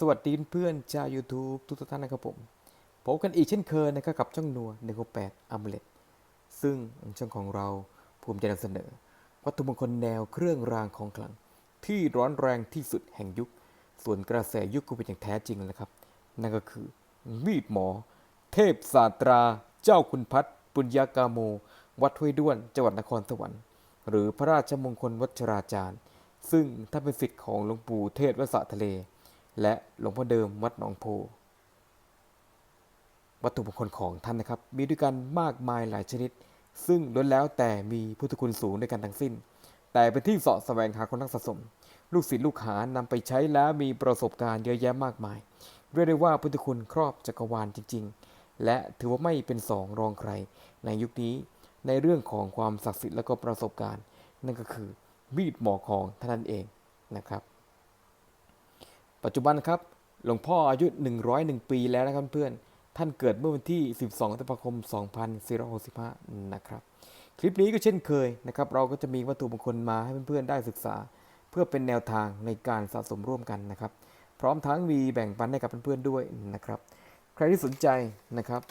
สวัสดีเพื่อนชาว YouTube ทุกท่านนะครับผมพบกันอีกเช่นเคยนะครับกับช่องนัว168อัมเลตซึ่งช่องของเราภูมิใจนำเสนอ วัตถุมงคลแนวเครื่องรางของขลัง ที่ร้อนแรงที่สุดแห่งยุค ส่วนกระแสยุคก็เป็นอย่างแท้จริงนะครับ นั่นก็คือ มีดหมอ เทพศาสตรา เจ้าคุณพัฒน์ปุญญากาโม วัดห้วยด้วนจังหวัดนครสวรรค์ หรือพระราชมงคลวัชราจารย์ ซึ่งท่าเป็นศิษย์ของหลวงปู่เทศวสะทะเล และหลวงพ่อเดิมวัดหนองโพ วัตถุมงคลของท่านนะครับ มีด้วยกันมากมายหลายชนิด ซึ่งล้วนแล้วแต่มีพุทธคุณสูงด้วยกันทั้งสิ้น แต่เป็นที่เสาะแสวงหาคนนักสะสม ลูกศิษย์ลูกหานำไปใช้แล้วมีประสบการณ์เยอะแยะมากมาย เรียกได้ว่าพุทธคุณครอบจักรวาลจริง ๆ และถือว่าไม่เป็นสองรองใคร ในยุคนี้ในเรื่องของความศักดิ์สิทธิ์และก็ประสบการณ์ นั่นก็คือมีดหมอของท่านนั่นเองนะครับ ปัจจุบันครับหลวงพ่ออายุ 101 ปีแล้วนะครับเพื่อน ท่านเกิดเมื่อวันที่ 12ตุลาคม 2465 นะครับ คลิปนี้ก็เช่นเคยนะครับ เราก็จะมีวัตถุมงคลมาให้เพื่อนๆได้ศึกษา เพื่อเป็นแนวทางในการสะสมร่วมกันนะครับ พร้อมทั้งมีแบ่งปันให้กับเพื่อนๆด้วยนะครับ ใครที่สนใจนะครับ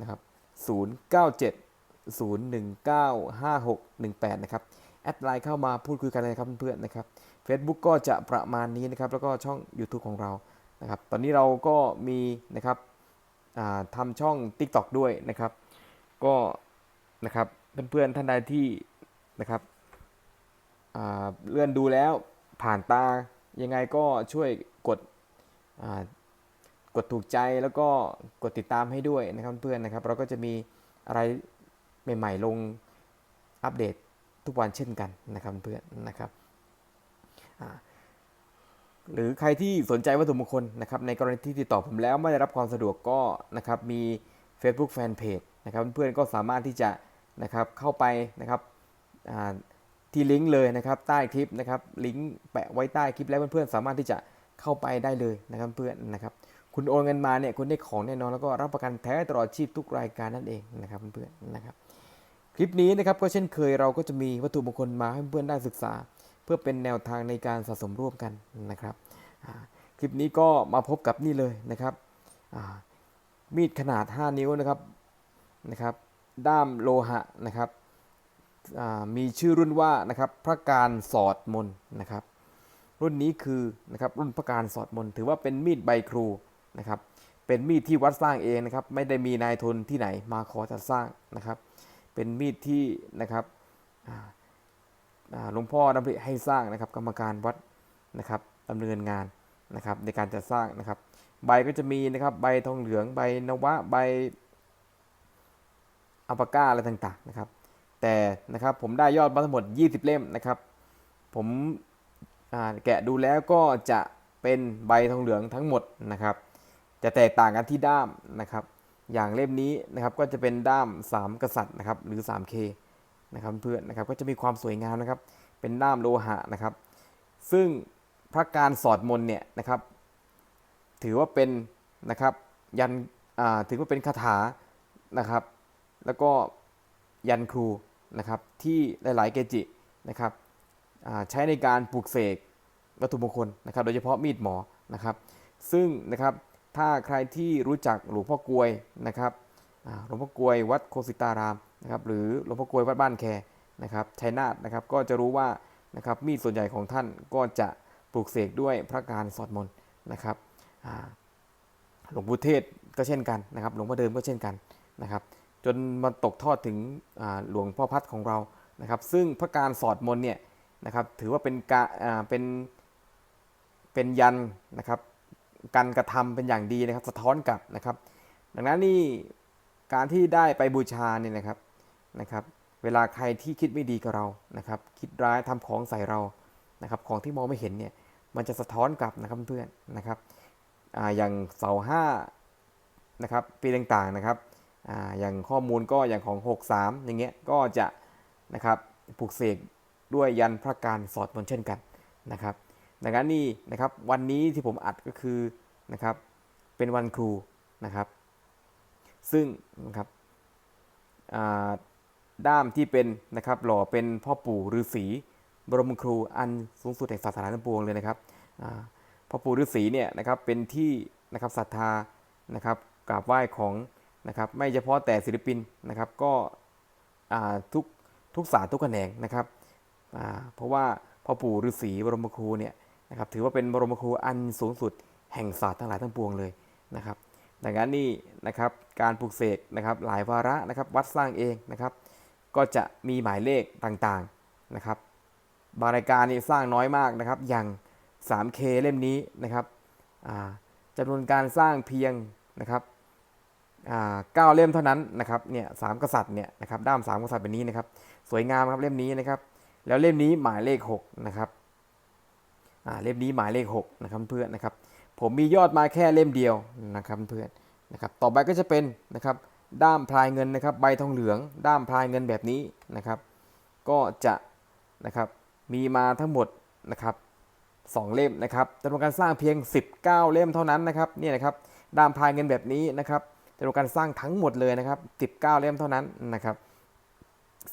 นะครับ 097 0195618 นะครับ แอดไลน์เข้ามาพูดคุยกันเลยนะครับเพื่อนๆนะครับ Facebook ก็จะประมาณนี้นะครับ แล้วก็ช่อง YouTube ของเรานะครับ ตอนนี้เราก็มีนะครับทำช่อง TikTok ด้วยนะครับ ก็นะครับเพื่อนๆท่านใดที่นะครับเลื่อนดูแล้วผ่านตายังไงก็ช่วยกดกดถูกใจแล้วก็กดติดตามให้ด้วยนะครับเพื่อนๆนะครับ เราก็จะมีอะไรใหม่ ๆ ลงอัปเดต ทุกวันเช่นกันนะครับเพื่อนนะครับหรือใครที่สนใจวัตถุมงคลนะครับในกรณีที่ติดต่อผมแล้วไม่ได้รับความสะดวกก็นะครับมี Facebook Fanpage นะครับเพื่อนๆก็สามารถที่จะนะครับเข้าไปนะครับที่ลิงก์เลยนะครับใต้คลิปนะครับลิงก์แปะไว้ใต้คลิปแล้วเพื่อนๆสามารถที่จะเข้าไปได้เลยนะครับเพื่อนนะครับคุณโอนเงินมาเนี่ยคุณได้ของแน่นอนแล้วก็รับประกันแท้ตลอดชีพทุกรายการนั่นเองนะครับเพื่อนๆนะครับ คลิปนี้นะครับก็เช่นเคยเราก็จะมีวัตถุมงคลมาให้เพื่อนได้ศึกษา เพื่อเป็นแนวทางในการสะสมร่วมกันนะครับคลิปนี้ก็มาพบกับนี่เลยนะครับมีดขนาด 5 นิ้วนะครับนะครับ ด้ามโลหะนะครับมีชื่อรุ่นว่านะครับพระการสอดมนนะครับ รุ่นนี้คือนะครับรุ่นพระการสอดมนถือว่าเป็นมีดใบครูนะครับ เป็นมีดที่วัดสร้างเองนะครับ ไม่ได้มีนายทุนที่ไหนมาขอจัดสร้างนะครับ เป็นมีดที่นะครับหลวงพ่อดำริให้สร้างนะครับ กรรมการวัดนะครับดำเนินงานนะครับในการจัดสร้างนะครับ ใบก็จะมีนะครับใบทองเหลืองใบนวะใบอัปก้าอะไรต่างๆนะครับ แต่นะครับผมได้ยอดมาทั้งหมด 20 เล่มนะครับ ผมแกะดูแล้วก็จะเป็นใบทองเหลืองทั้งหมดนะครับ จะแตกต่างกันที่ด้ามนะครับ อย่างเล่มนี้นะครับก็จะเป็นด้าม 3 กษัตริย์นะครับหรือ 3K นะครับเพื่อนนะครับก็จะมีความสวยงามนะครับ เป็นด้ามโลหะนะครับ ซึ่งพระการสอดมนเนี่ยนะครับ ถือว่าเป็นนะครับยันถือว่าเป็นคาถานะครับ แล้วก็ยันครูนะครับที่หลาย ๆ เกจินะครับใช้ในการปลูกเสกวัตถุมงคลนะครับ โดยเฉพาะมีดหมอนะครับ ซึ่งนะครับ ถ้าใครที่รู้จักหลวงพ่อกลวยนะครับหลวงพ่อกลวยวัดโคสิตารามนะครับหรือหลวงพ่อกลวยวัดบ้านแคนะครับชัยนาทนะครับก็จะรู้ว่านะครับมีดส่วนใหญ่ของท่านก็จะปลูกเสกด้วยพระการสอดมนต์นะครับหลวงปู่เทศก็เช่นกันนะครับ หลวงพ่อเดิมก็เช่นกันนะครับ จนมาตกทอดถึงหลวงพ่อพัดของเรานะครับ ซึ่งพระการสอดมนต์เนี่ยนะครับถือว่าเป็นกาเป็นเป็นยันนะครับ การกระทำเป็นอย่างดีนะครับ สะท้อนกลับนะครับ ดังนั้นนี่การที่ได้ไปบูชาเนี่ยนะครับนะครับ เวลาใครที่คิดไม่ดีกับเรานะครับ คิดร้ายทำของใส่เรานะครับ ของที่มองไม่เห็นเนี่ยมันจะสะท้อนกลับนะครับเพื่อนนะครับออย่างเสาห้านะครับปีต่างๆนะครับออย่างข้อมูลก็อย่างของ 63 อย่างเงี้ยก็จะนะครับปลูกเสกด้วยยันพระการสอดมนเช่นกันนะครับ ดังนั้นนี่นะครับวันนี้ที่ผมอัดก็คือนะครับเป็นวันครูนะครับ ซึ่งนะครับด้ามที่เป็นนะครับหล่อเป็นพ่อปู่ฤาษีบรมครูอันสูงสุดแห่งศาสนาทั้งปวงเลยนะครับพ่อปู่ฤาษีเนี่ยนะครับเป็นที่นะครับศรัทธานะครับกราบไหว้ของนะครับไม่เฉพาะแต่ศิลปินนะครับก็ทุกทุกศาสตร์ทุกแขนงนะครับเพราะว่าพ่อปู่ฤาษีบรมครูเนี่ย นะครับถือว่าเป็นบรมครูอันสูงสุดแห่งศาสตร์ทั้งหลายทั้งปวงเลยนะครับดังนั้นนี่นะครับการปลูกเสกนะครับหลายวาระนะครับวัดสร้างเองนะครับ ก็จะมีหมายเลขต่างๆนะครับบางรายการนี่สร้างน้อยมากนะครับ อย่าง 3K เล่มนี้นะครับจำนวนการสร้างเพียงนะครับเก้าเล่มเท่านั้นนะครับเนี่ยสามกษัตริย์เนี่ยนะครับด้ามสามกษัตริย์แบบนี้นะครับ สวยงามครับเล่มนี้นะครับ แล้วเล่มนี้หมายเลข6นะครับ เล่มนี้หมายเลข6นะครับเพื่อนนะครับผมมียอดมาแค่เล่มเดียวนะครับเพื่อนนะครับต่อไปก็จะเป็นนะครับด้ามพลายเงินนะครับใบทองเหลือง ด้ามพลายเงินแบบนี้นะครับ ก็จะนะครับมีมาทั้งหมดนะครับสองเล่มนะครับจำนวนการสร้างเพียง 19 เล่มเท่านั้นนะครับนี่นะครับด้ามพลายเงินแบบนี้นะครับจำนวนการสร้างทั้งหมดเลยนะครับ 19 เล่มเท่านั้นนะครับ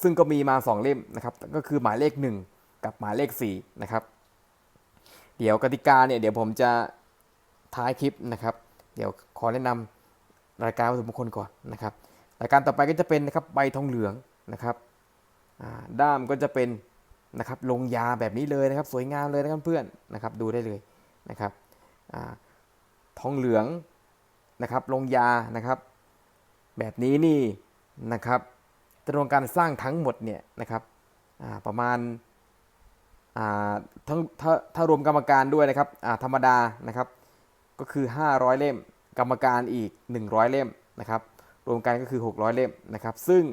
ซึ่งก็มีมา 2 เล่มนะครับ ก็คือหมายเลข 1 กับหมายเลข4นะครับ ดี๋ยวกติกาเนี่ยเดี๋ยวผมจะท้ายคลิปนะครับ เดี๋ยวขอแนะนำรายการวัตถุมงคลก่อนนะครับรายการต่อไปก็จะเป็นนะครับใบทองเหลืองนะครับด้ามก็จะเป็นนะครับลงยาแบบนี้เลยนะครับ สวยงามเลยนะครับเพื่อนนะครับดูได้เลยนะครับอทองเหลืองนะครับลงยานะครับ แบบนี้นี่นะครับจำนวนการสร้างทั้งหมดเนี่ยนะครับประมาณ ทั้งถ้าถ้ารวมกรรมการด้วยนะครับอ่าธรรมดานะครับก็คือ 500 เล่ม กรรมการอีก 100 เล่มนะครับรวมกันก็คือ 600 เล่มนะครับซึ่ง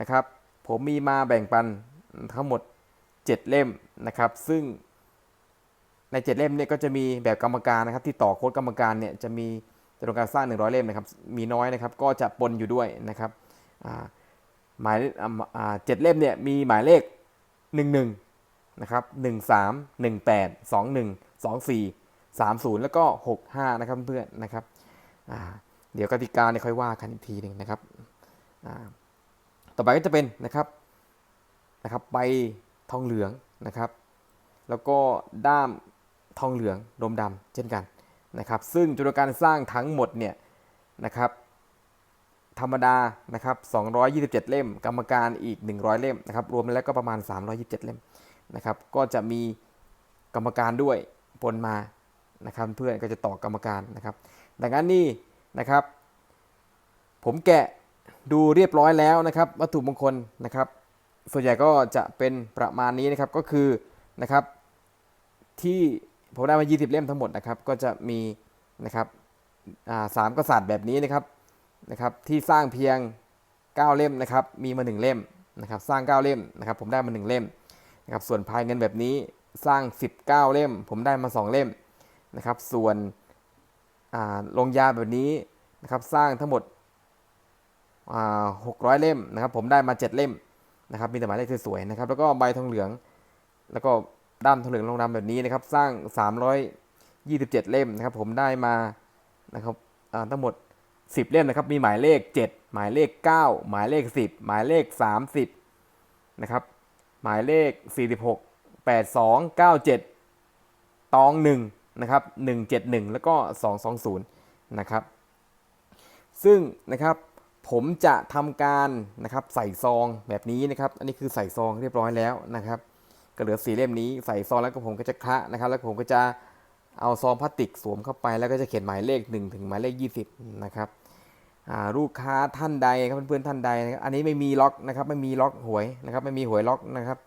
นะครับผมมีมาแบ่งปันทั้งหมด 7 เล่มนะครับ ซึ่งใน 7 เล่มเนี่ยก็จะมีแบบกรรมการนะครับที่ต่อโค้ดกรรมการเนี่ยจะมีจำนวนการสร้าง 100 เล่มนะครับมีน้อยนะครับก็จะปนอยู่ด้วยนะครับหมายอ่าอ่าเจ็ดเล่มเนี่ยมีหมายเลข 11 นะครับ13 18 21 24 30แล้วก็65นะครับเพื่อนนะครับเดี๋ยวกติกาเนี่ยค่อยว่ากันอีกทีหนึ่งนะครับต่อไปก็จะเป็นนะครับนะครับใบทองเหลืองนะครับ แล้วก็ด้ามทองเหลืองดมดำเช่นกันนะครับ ซึ่งจำนวนการสร้างทั้งหมดเนี่ยนะครับธรรมดานะครับ227 เล่ม กรรมการอีก 100 เล่มนะครับ รวมแล้วก็ประมาณ 327 เล่ม นะครับ ก็จะมีกรรมการด้วยปนมานะครับเพื่อนก็จะต่อกรรมการนะครับ ดังนั้นนี่นะครับ ผมแกะดูเรียบร้อยแล้วนะครับ วัตถุมงคลนะครับ ส่วนใหญ่ก็จะเป็นประมาณนี้นะครับก็คือนะครับที่ผมได้มา 20 เล่มทั้งหมดนะครับ ก็จะมีนะครับสามกษัตริย์แบบนี้นะครับนะครับ ที่สร้างเพียง 9 เล่มนะครับ มีมา 1 เล่มนะครับ สร้าง 9 เล่มนะครับ ผมได้มา 1 เล่ม นะครับส่วนพายเงินแบบนี้สร้าง 19 เล่ม ผมได้มา 2 เล่มนะครับ ส่วนลงยาแบบนี้นะครับสร้างทั้งหมดอ่า600เล่มนะครับ ผมได้มา 7 เล่มนะครับ มีแต่หมายเลขสวยๆนะครับ แล้วก็ใบทองเหลือง แล้วก็ด้ามทองเหลืองลงดำแบบนี้นะครับ สร้าง 327 เล่มนะครับ ผมได้มานะครับทั้งหมด 10 เล่มนะครับ มีหมายเลข 7 หมายเลข 9 หมายเลข 10 หมายเลข 30นะครับ หมายเลข 46 82 97 ตอง 1 นะครับ 171 แล้วก็ 220 นะครับ ซึ่งนะครับผมจะทำการนะครับใส่ซองแบบนี้นะครับ อันนี้คือใส่ซองเรียบร้อยแล้วนะครับ ก็เหลือสีเล่มนี้ใส่ซองแล้วก็ผมก็จะคะนะครับ แล้วผมก็จะเอาซองพลาสติกสวมเข้าไปแล้วก็จะเขียนหมายเลข 1 ถึงหมายเลข 20 นะครับ ลูกค้าท่านใดครับเพื่อนๆท่านใดนะครับอันนี้ไม่มีล็อกนะครับไม่มีล็อกหวยนะครับไม่มีหวยล็อกนะครับ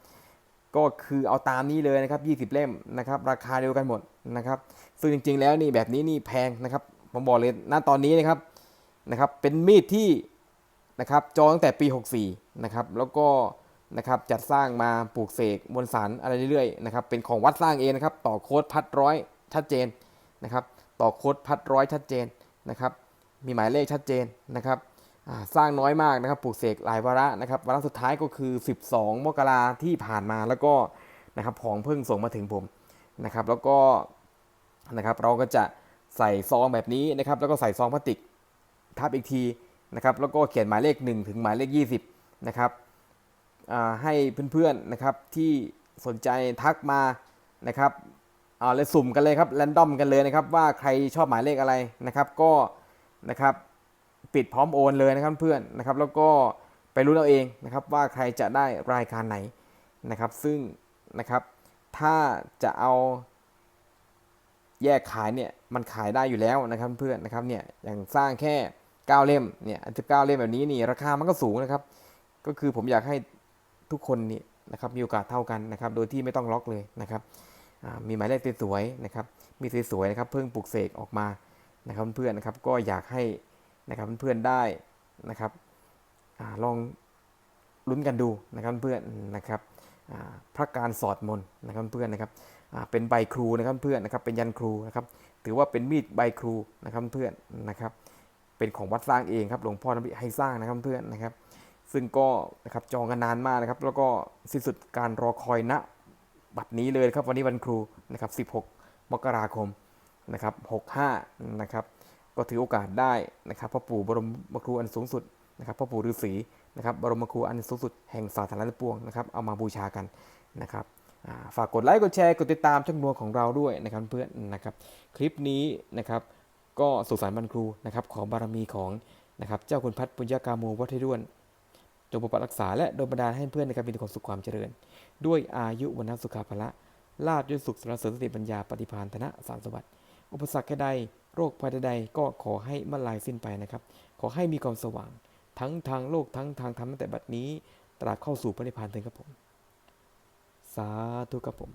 ก็คือเอาตามนี้เลยนะครับ20 เล่มนะครับราคาเดียวกันหมดนะครับซึ่งจริง ๆ แล้วนี่แบบนี้นี่แพงนะครับผมบอกเลยณตอนนี้นะครับนะครับเป็นมีดที่นะครับจองตั้งแต่ปี 64นะครับแล้วก็นะครับจัดสร้างมาปลูกเสกมวลสารอะไรเรื่อยๆนะครับเป็นของวัดสร้างเองนะครับต่อโค้ดพัดร้อยชัดเจนนะครับต่อโค้ดพัดร้อยชัดเจนนะครับ มีหมายเลขชัดเจนนะครับสร้างน้อยมากนะครับปลูกเสกหลายวาระนะครับวาระสุดท้ายก็คือ 12 มกราที่ผ่านมาแล้วก็นะครับของเพิ่งส่งมาถึงผมนะครับ แล้วก็นะครับเราก็จะใส่ซองแบบนี้นะครับแล้วก็ใส่ซองพลาสติกทับอีกทีนะครับแล้วก็เขียนหมายเลข 1 ถึงหมายเลข 20นะครับให้เพื่อนๆนะครับที่สนใจทักมานะครับเอาเลยสุ่มกันเลยครับแรนดอมกันเลยนะครับว่าใครชอบหมายเลขอะไรนะครับก็ นะครับปิดพร้อมโอนเลยนะครับเพื่อนนะครับ แล้วก็ไปรู้เอาเองนะครับว่าใครจะได้รายการไหนนะครับ ซึ่งนะครับถ้าจะเอาแยกขายเนี่ยมันขายได้อยู่แล้วนะครับเพื่อนนะครับเนี่ยอย่างสร้างแค่ 9 เล่มเนี่ยอันที่9เล่มแบบนี้นี่ราคามันก็สูงนะครับ ก็คือผมอยากให้ทุกคนนี่นะครับมีโอกาสเท่ากันนะครับ โดยที่ไม่ต้องล็อกเลยนะครับมีหมายเลขสวยๆนะครับมีสวยๆนะครับเพิ่งปลุกเสกออกมา นะครับเพื่อนๆนะครับก็อยากให้นะครับเพื่อนๆได้นะครับอลองลุ้นกันดูนะครับเพื่อนนะครับพระการสอดมนนะครับเพื่อนนะครับเป็นใบครูนะครับเพื่อนนะครับเป็นยันครูนะครับถือว่าเป็นมีดใบครูนะครับเพื่อนนะครับเป็นของวัดสร้างเองครับหลวงพ่อนำให้สร้างนะครับเพื่อนนะครับ ซึ่งก็นะครับจองกันนานมากนะครับ แล้วก็สิ้นสุดการรอคอยณบัดนี้เลยครับวันนี้วันครูนะครับ 16 มกราคม นะครับ65นะครับก็ถือโอกาสได้นะครับพ่อปู่บรมครูอันสูงสุดนะครับพ่อปู่ฤาษีนะครับบรมครูอันสูงสุดแห่งศาสนาทั้งปวงนะครับเอามาบูชากันนะครับฝากกดไลค์กดแชร์กดติดตามช่องนวของเราด้วยนะครับเพื่อนนะครับคลิปนี้นะครับก็สุสานบรรครูนะครับขอบารมีของนะครับเจ้าคุณพัฒน์ปุญญากาโมวัฒด้วนจงปกปักรักษาและโดนบันดาลให้เพื่อนนะครับมีความสุขความเจริญ ด้วยอายุวันนสุขาภละลาบด้วยสุขสารเสริญสติปัญญาปฏิภาณธนะสารสวัสดิ์ อุปสรรคใดโรคภัยใดก็ขอให้มันลายสิ้นไปนะครับ ขอให้มีความสว่าง ทั้งทางโลกทั้งทางธรรมตั้งแต่บัดนี้ ตราบเข้าสู่พระนิพพานเถิดครับผม สาธุครับผม